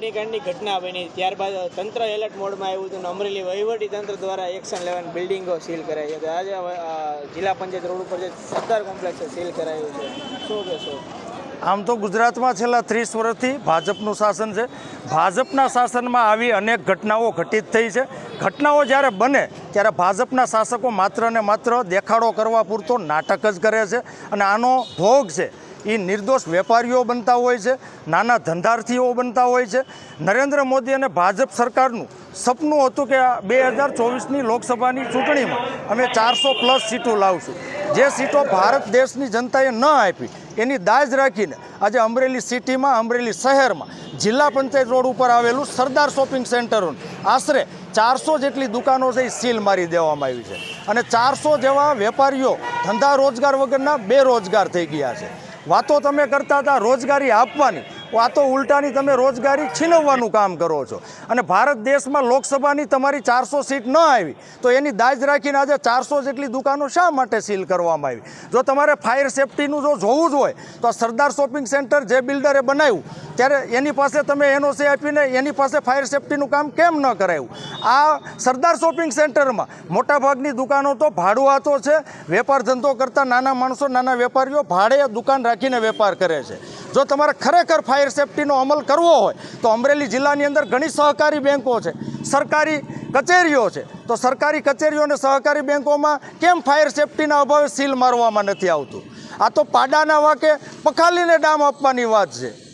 અગ્નિકાંડની ઘટના બની. ત્યારબાદ તંત્ર એલર્ટ મોડમાં આવ્યું હતું અમરેલી વહીવટી તંત્ર દ્વારા એક્શન લેવાની બિલ્ડિંગો સીલ કરાઈ હતી. આજે જિલ્લા પંચાયત રોડ ઉપર જે સરદાર કોમ્પ્લેક્સ સીલ કરાયું છે. શું કહેશો આમ તો ગુજરાતમાં છેલ્લા ત્રીસ વર્ષથી ભાજપનું શાસન છે. ભાજપના શાસનમાં આવી અનેક ઘટનાઓ ઘટિત થઈ છે. ઘટનાઓ જ્યારે બને, ત્યારે ભાજપના શાસકો માત્ર ને માત્ર દેખાડો કરવા પૂરતો નાટક જ કરે છે. અને આનો ભોગ છે એ નિર્દોષ વેપારીઓ બનતા હોય છે, નાના ધંધાર્થીઓ બનતા હોય છે. નરેન્દ્ર મોદી અને ભાજપ સરકારનું સપનું હતું કે બે હજાર ચોવીસની લોકસભાની ચૂંટણીમાં અમે ચારસો પ્લસ સીટો લાવશું. જે સીટો ભારત દેશની જનતાએ ન આપી, એની દાજ રાખીને આજે અમરેલી સિટીમાં, અમરેલી શહેરમાં, જિલ્લા પંચાયત રોડ ઉપર આવેલું સરદાર શોપિંગ સેન્ટરનું આશરે ચારસો જેટલી દુકાનો છે એ સીલ મારી દેવામાં આવી છે. અને ચારસો જેવા વેપારીઓ ધંધા રોજગાર વગરના બેરોજગાર થઈ ગયા છે. વાતો તમે કરતા હતા રોજગારી આપવાની, વાતો ઉલટાની તમે રોજગારી છીનવવાનું કામ કરો છો. અને ભારત દેશમાં લોકસભાની તમારી ચારસો સીટ ન આવી, તો એની દાજ રાખીને આજે ચારસો જેટલી દુકાનો શા માટે સીલ કરવામાં આવી? જો તમારે ફાયર સેફટીનું જો જોવું જ હોય, તો સરદાર શોપિંગ સેન્ટર જે બિલ્ડરે બનાવ્યું ત્યારે એની પાસે તમે એનઓસી આપીને એની પાસે ફાયર સેફટીનું કામ કેમ ન કરાયું? આ સરદાર શોપિંગ સેન્ટરમાં મોટાભાગની દુકાનો તો ભાડુઆતો છે, વેપાર ધંધો કરતા નાના માણસો, નાના વેપારીઓ ભાડે દુકાન રાખીને વેપાર કરે છે. જો તમારે ખરેખર ફાયર સેફટીનો અમલ કરવો હોય, તો અમરેલી જિલ્લાની અંદર ઘણી સહકારી બેન્કો છે. સરકારી કચેરીઓ છે. તો સરકારી કચેરીઓ અને સહકારી બેન્કોમાં કેમ ફાયર સેફટીના અભાવે સીલ મારવામાં નથી આવતું? આ તો પાડાના વાકે પખાલીને ડામ આપવાની વાત છે.